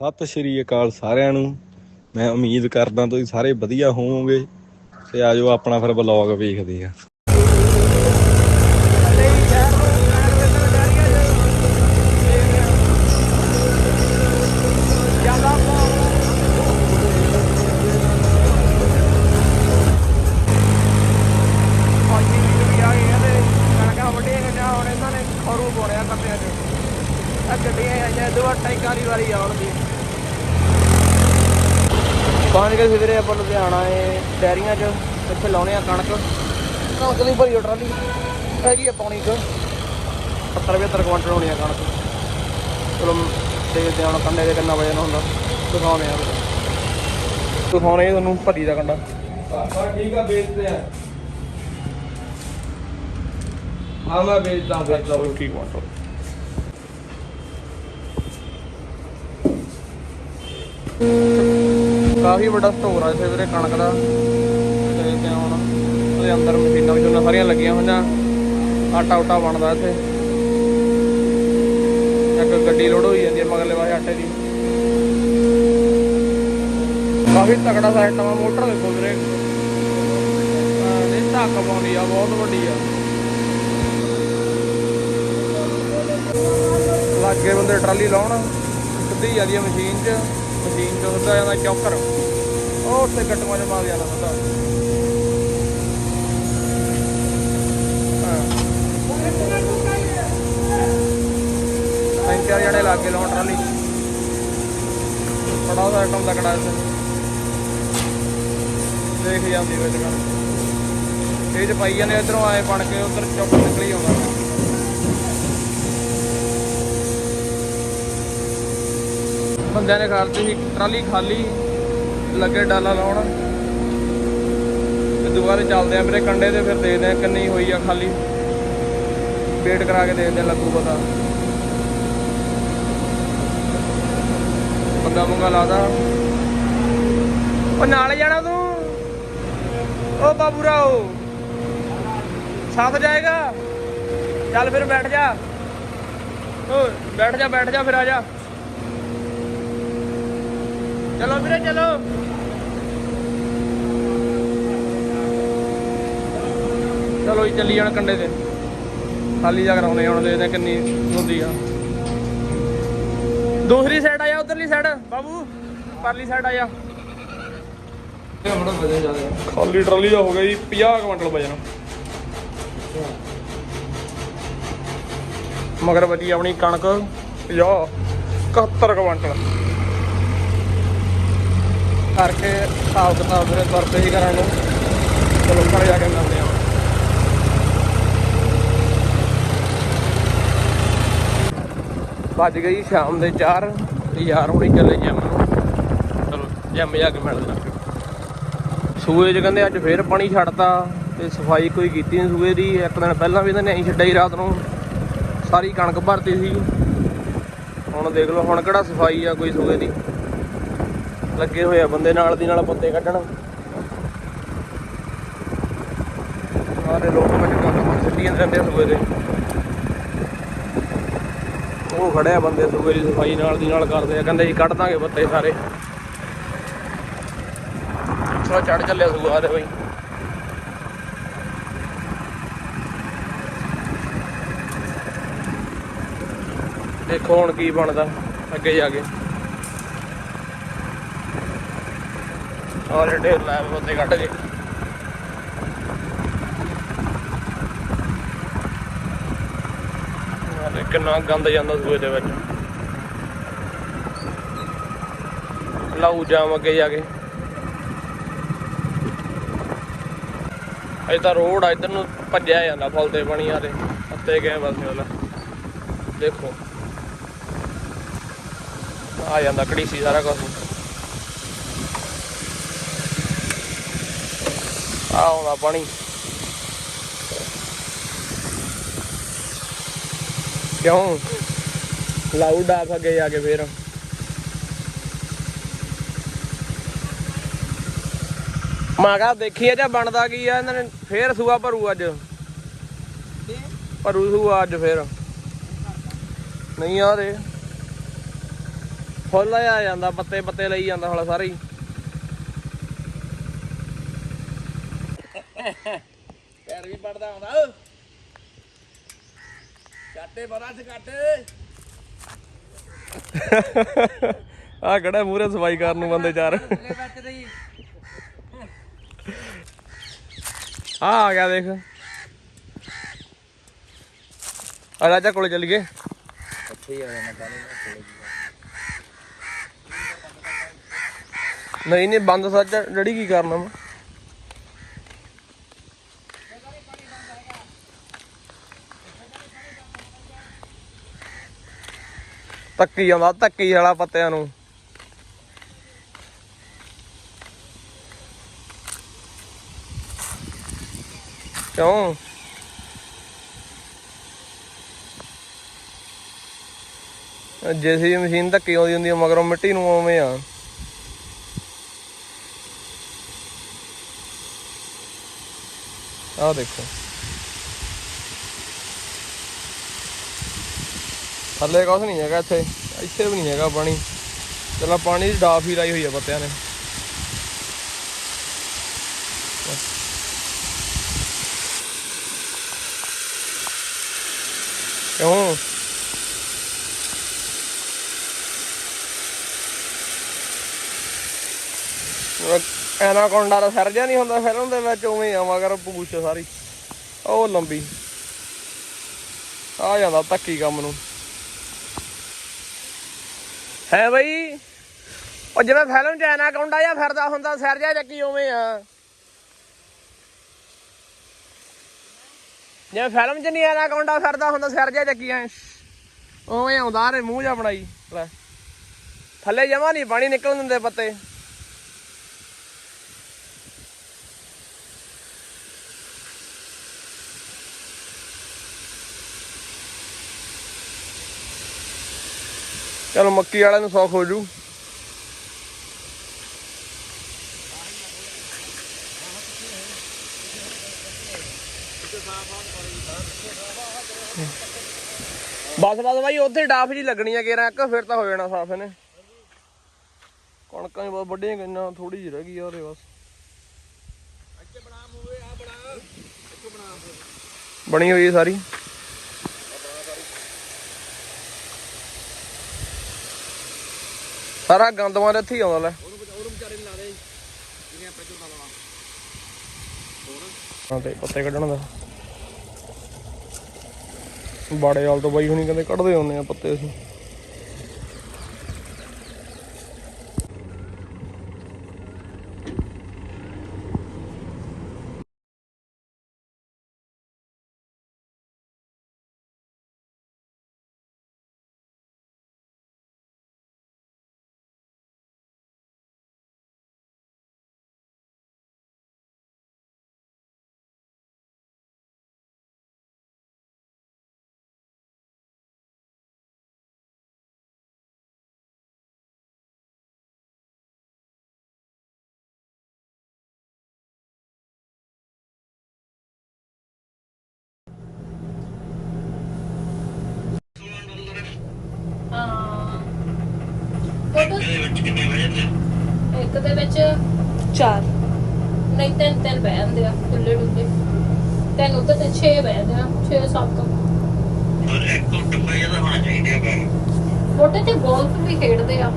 ਸਤਿ ਸ਼੍ਰੀ ਅਕਾਲ ਸਾਰਿਆਂ ਨੂੰ। ਮੈਂ ਉਮੀਦ ਕਰਦਾ ਤੁਸੀਂ ਸਾਰੇ ਵਧੀਆ ਹੋਵੋਗੇ ਤੇ ਆਜੋ ਆਪਣਾ ਫਿਰ ਵਲੌਗ ਵੇਖਦੇ ਆ ਗਏ ਸਵੇਰੇ ਆਪਾਂ ਲੁਧਿਆਣਾ ਏ ਡੈਰੀਆਂ 'ਚ ਇੱਥੇ ਲਾਉਣੇ ਆ ਕਣਕ। ਕਣਕ ਦੀ ਭਰੀ ਟਰਾਲੀ। ਹੈਗੀ ਆ ਪੌਣੀ ਕੁ। 70 75 ਕੁਇੰਟਲ ਹੋਣੀ ਆ ਕਣਕ। ਚਲੋ ਦੇਖਦੇ ਹਾਂ ਕੰਡੇ ਦੇ ਕਿੰਨਾ ਵਜਨ ਹੁੰਦਾ। ਦਿਖਾਉਣੇ ਆ। ਦਿਖਾਉਣੇ ਤੁਹਾਨੂੰ ਭਰੀ ਦਾ ਕੰਡਾ। ਠੀਕ ਆ ਵੇਚਦੇ ਆ। ਹਾਂ ਮੈਂ ਵੇਚਦਾ ਵੇਚਦਾ। 50 ਕੁਇੰਟਲ ਕਾਫੀ ਵੱਡਾ ਸਟੋਰ ਆ ਇੱਥੇ ਵੀਰੇ ਕਣਕ ਦਾ। ਤੇ ਹੁਣ ਉਹਦੇ ਅੰਦਰ ਮਸ਼ੀਨਾਂ ਮਸ਼ੀਨਾਂ ਸਾਰੀਆਂ ਲੱਗੀਆਂ ਹੋਈਆਂ। ਆਟਾ ਉਟਾ ਬਣਦਾ ਇੱਥੇ। ਇੱਕ ਗੱਡੀ ਲੋਡ ਹੋਈ ਜਾਂਦੀ ਹੈ ਮਗਰਲੇ ਪਾਸੇ ਆਟੇ ਦੀ। ਕਾਫੀ ਤਕੜਾ ਸਾਈਟ ਆ ਮੋਟਰ ਦੇਖੋ ਵੀਰੇ। ਇਹ ਧੱਕ ਪਾਉਂਦੀ ਆ, ਬਹੁਤ ਵੱਡੀ ਆ। ਲੱਗੇ ਬੰਦੇ ਟਰਾਲੀ ਲਾਉਣ, ਸਿੱਧੀ ਜਾਂਦੀ ਆ ਮਸ਼ੀਨ 'ਚ। ਮਸ਼ੀਨ 'ਚ ਹੁੰਦਾ ਜਾਂਦਾ ਚੌਕਰ। ਉਹ ਉੱਤੇ ਗੱਟੂਆਂ 'ਚ ਮਾਰ ਜਾਣਾ ਤਿੰਨ ਚਾਰ ਜਣੇ ਲੱਗ ਗਏ ਲਾਉਣ ਟਰਾਲੀ ਬੜਾ ਉਹਦਾ ਆਈਟਮ ਤਕੜਾ ਇੱਥੇ। ਦੇਖ ਜਾਂਦੀ ਵਿੱਚ ਕਣ ਇਹ 'ਚ ਪਾਈ ਜਾਂਦੇ ਇਧਰੋਂ ਆਏ ਬਣ ਕੇ, ਉਧਰ ਚੌਕਰ ਨਿਕਲੀ ਆਉਂਦਾ ਬੰਦਿਆਂ ਨੇ ਕਰਤੀ ਸੀ ਟਰਾਲੀ ਖਾਲੀ, ਲੱਗੇ ਡਾਲਾ ਲਾਉਣ। ਤੇ ਦੁਬਾਰੇ ਚੱਲਦੇ ਆ ਮੇਰੇ ਕੰਡੇ ਤੇ, ਫਿਰ ਦੇਖਦੇ ਆ ਕਿੰਨੀ ਹੋਈ ਆ ਖਾਲੀ। ਵੇਟ ਕਰਾ ਕੇ ਦੇਖਦੇ ਆ, ਲੱਗੂ ਪਤਾ। ਬੰਦਾ ਮੁੰਗਾ ਲਾਦਾ। ਉਹ ਨਾਲ ਜਾਣਾ ਤੂੰ? ਉਹ ਬਾਬੂ ਰਾਓ। ਸਾਥ ਜਾਏਗਾ? ਚੱਲ ਫਿਰ ਬੈਠ ਜਾ। ਓ ਬੈਠ ਜਾ ਬੈਠ ਜਾ, ਫਿਰ ਆ ਜਾ। ਚਲੋ ਵੀਰੇ ਚਲੋ। ਚਲੋ ਜੀ ਚੱਲੀ ਜਾਣ ਕੰਡੇ ਤੇ। ਖਾਲੀ ਜਾ ਕਰਾਉਣੇ ਹੁਣ ਦੇਖਦੇ ਕਿੰਨੀ ਹੁੰਦੀ ਆ। ਦੂਸਰੀ ਸਾਈਡ ਆ ਜਾ ਉਧਰਲੀ ਸਾਈਡ ਬਾਬੂ ਪਰਲੀ ਸਾਈਡ ਆ ਜਾ ਖਾਲੀ ਟਰਾਲੀ ਦਾ ਹੋ ਗਿਆ ਜੀ 50 ਕੁਇੰਟਲ ਵਜਨ। ਮਗਰ ਵੱਜੀ ਆਪਣੀ ਕਣਕ 50 71 ਕੁਇੰਟਲ। ਕਰਕੇ ਹਿਸਾਬ ਕਿਤਾਬ ਫਿਰ ਵਰਤੇ ਹੀ ਕਰਾਂਗੇ। ਚਲੋ, ਘਰ ਜਾ ਕੇ ਮਿਲਦੇ ਹਾਂ। ਭੱਜ ਗਈ ਸ਼ਾਮ ਦੇ 4 ਤੇ ਯਾਰ ਹੁਣੀ ਚੱਲੇ ਜਿਮ ਨੂੰ ਚਲੋ ਜਿਮ ਜਾ ਕੇ ਮਿਲਦੇ ਹਾਂ। ਸੂਏ 'ਚ ਕਹਿੰਦੇ ਅੱਜ ਫੇਰ ਪਾਣੀ ਛੱਡਤਾ ਤੇ ਸਫ਼ਾਈ ਕੋਈ ਕੀਤੀ ਨਹੀਂ ਸੂਏ ਦੀ। ਇੱਕ ਦਿਨ ਪਹਿਲਾਂ ਵੀ ਇਹਨਾਂ ਨੇ ਐਂ ਛੱਡਿਆ ਹੀ ਰਾਤ ਨੂੰ। ਸਾਰੀ ਕਣਕ ਭਰਤੀ ਸੀ। ਹੁਣ ਦੇਖ ਲਓ, ਹੁਣ ਕਿਹੜਾ ਸਫ਼ਾਈ ਆ ਕੋਈ ਸੂਏ ਦੀ। ਲੱਗੇ ਹੋਏ ਆ ਬੰਦੇ ਨਾਲ ਦੀ ਨਾਲ ਬੰਦੇ ਕੱਢਣ। ਸਾਰੇ ਲੋਕ ਵਿੱਚ ਕੰਮ ਸਿੱਧੀਆਂ ਰਹਿੰਦੇ ਆ ਉਹ ਖੜੇ ਬੰਦੇ ਸੂਏ ਦੀ ਸਫ਼ਾਈ ਨਾਲ ਦੀ ਨਾਲ ਕਰਦੇ ਆ, ਕਹਿੰਦੇ ਜੀ ਕੱਢ ਦਾਂਗੇ ਬੱਤੇ ਸਾਰੇ। ਥੋੜਾ ਚੜ ਚੱਲਿਆ ਸੂਆ ਦੇ ਬਈ। ਦੇਖੋ ਹੁਣ ਕੀ ਬਣਦਾ, ਅੱਗੇ ਜਾ ਕੇ। ਔਰ ਢੇਰ ਲਾਇਆ ਬੰਦੇ ਕੱਢ ਕੇ। ਕਿੰਨਾ ਗੰਦ ਜਾਂਦਾ ਸੂਏ ਦੇ ਵਿੱਚ। ਲਾਉ ਜਾਮ ਅੱਗੇ ਜਾ ਕੇ। ਇਹ ਤਾਂ ਰੋਡ ਆ, ਇਧਰ ਨੂੰ ਭੱਜਿਆ ਜਾਂਦਾ, ਫੁੱਲ ਤੇ ਪਾਣੀ ਆਲੇ ਅੱਤੇ ਗਏ ਪਾਸੇ ਵਾਲਾ ਦੇਖੋ। ਆ ਜਾਂਦਾ ਕੜੀਸੀ ਸਾਰਾ ਕੁਝ ਆ ਆਉਂਦਾ ਪਾਣੀ। ਕਿਉਂ? ਲਾਊਡ ਆ ਅੱਗੇ ਜਾ ਕੇ ਫੇਰ। ਮੈਂ ਕਿਹਾ ਦੇਖੀਏ ਜੇ ਬਣਦਾ ਕੀ ਆ, ਇਹਨਾਂ ਨੇ ਫੇਰ ਸੂਆ ਭਰੂ ਅੱਜ। ਭਰੂ ਸੂਆ ਅੱਜ ਫੇਰ। ਨਹੀਂ ਆ ਰੇ ਫੁੱਲ ਆ ਜਾਂਦਾ ਪੱਤੇ ਪੱਤੇ ਲਈ ਜਾਂਦਾ ਹਲਾ ਸਾਰੇ। ਹੀ ਪੈਰ ਵੀ ਪੜਦਾ ਆਉਂਦਾ। ਕਾਟੇ ਬੜਾ ਕਾਟੇ ਆ ਕਿਹੜਾ ਮੂਰੇ ਸਫ਼ਾਈ ਕਰਨ ਨੂੰ ਬੰਦੇ ਚਾਰ। ਆ ਆ ਗਿਆ ਦੇਖ। ਆ ਰਾਜਾ ਕੋਲੇ ਚੱਲ ਗਏ ਹੀ ਆ ਜਾਣਾ ਪਾਣੀ ਨਹੀਂ ਨਹੀਂ ਬੰਦ ਸੱਚ ਡੜੀ ਕੀ ਕਰਨਾ ਵਾ? ਧੱਕੀ ਜਾਂਦਾ ਧੱਕੀ ਵਾਲਾ ਪੱਤਿਆਂ ਨੂੰ। ਕਿਉਂ? ਜੇਸੀ ਮਸ਼ੀਨ ਧੱਕੀ ਆਉਂਦੀ ਹੁੰਦੀ ਮਗਰੋਂ ਮਿੱਟੀ ਨੂੰ ਉਵੇਂ ਆ। ਆਹ ਦੇਖੋ। ਥੱਲੇ ਕੁਛ ਨਹੀਂ ਹੈਗਾ ਇੱਥੇ ਇੱਥੇ ਵੀ ਨਹੀਂ ਹੈਗਾ ਪਾਣੀ। ਚਲਾ ਪਾਣੀ ਦੀ ਡਾਫ ਹੀ ਲਾਈ ਹੋਈ ਆ ਪੱਤਿਆਂ ਨੇ। ਕਿਉਂ? ਐਨਾਕੋਂਡਾ ਦਾ ਸਰ ਜਿਹਾ ਨਹੀਂ ਹੁੰਦਾ ਫਿਲਮ ਦੇ ਵਿੱਚ ਉਵੇਂ ਆ ਮਗਰ ਪੂਛ ਸਾਰੀ। ਉਹ ਲੰਬੀ। ਆ ਜਾਂਦਾ ਧੱਕੀ ਕੰਮ ਨੂੰ। ਹੈ ਬਈ। ਉਹ ਜਿਵੇਂ ਫਿਲਮ ਚ ਐਨਾ ਐਨਾਕੋਂਡਾ ਜਾਂ ਫਿਰਦਾ ਹੁੰਦਾ, ਸਿਰ ਜਿਹਾ ਚੱਕੀ ਉਵੇਂ ਆ। ਜਿਵੇਂ ਫਿਲਮ ਚ ਨਹੀਂ ਐਨਾਕੋਂਡਾ ਫਿਰਦਾ ਹੁੰਦਾ, ਸਿਰ ਜਿਹਾ ਚੱਕੀ ਐ। ਉਵੇਂ ਆਉਂਦਾ ਰੇ ਮੂੰਹ ਜਾ ਬਣਾਈ। ਲੈ। ਥੱਲੇ ਜਮਾ ਨਹੀਂ, ਪਾਣੀ ਨਿਕਲਣ ਦਿੰਦੇ ਪੱਤੇ। ਚਲੋ ਮੱਕੀ ਵਾਲਿਆਂ ਨੂੰ ਸੌਖ ਹੋ ਜੂ। ਬਸ ਬਸ ਬਾਈ ਉੱਥੇ ਡਾਫ ਜੀ ਲੱਗਣੀ ਆ ਕੇਰਾ ਇੱਕ ਫਿਰ ਤਾਂ ਹੋ ਜਾਣਾ ਸਾਫ਼ ਇਹਨੇ। ਕਣਕਾਂ ਹੀ ਬਹੁਤ ਵੱਡੀਆਂ ਗਈਆਂ ਥੋੜੀ ਜਿਹੀ ਰਹਿ ਗਈ ਉਹਦੇ ਬਸ। ਬਣੀ ਹੋਈ ਸਾਰੀ। ਸਾਰਾ ਗੰਦਵਾਂ ਦੇ ਇੱਥੇ ਹੀ ਆਉਂਦਾ ਲੈ। ਉਹਨੂੰ ਉਹਨੂੰ ਵਿਚਾਰੇ ਨੂੰ ਲਾ ਦੇ ਜਿਹਨੇ ਆਪਾਂ ਝੋਨਾ ਲਾਉਣਾ ਹਾਂ ਤੇ ਪੱਤੇ ਕੱਢਣ ਦਾ। ਬਾੜੇ ਵਾਲ ਤੋਂ ਬਾਈ ਹੁਣੀ ਕਹਿੰਦੇ ਕੱਢਦੇ ਹੁੰਦੇ ਆ ਪੱਤੇ ਅਸੀਂ ਹਾਂ ਫੋਟੋ? ਇੱਕ ਦੇ ਵਿੱਚ ਚਾਰ। ਨਹੀਂ ਤਿੰਨ ਤਿੰਨ ਬਹਿ ਜਾਂਦੇ ਆ ਖੁੱਲੇ ਡੁੱਲੇ। ਤਿੰਨ ਉੱਤੇ ਤੇ 6 ਬਹਿ ਜਾਂਦੇ ਆ 6 7 ਫੋਟੋ ਤੇ ਗੋਲਫ ਵੀ ਖੇਡਦੇ ਆ।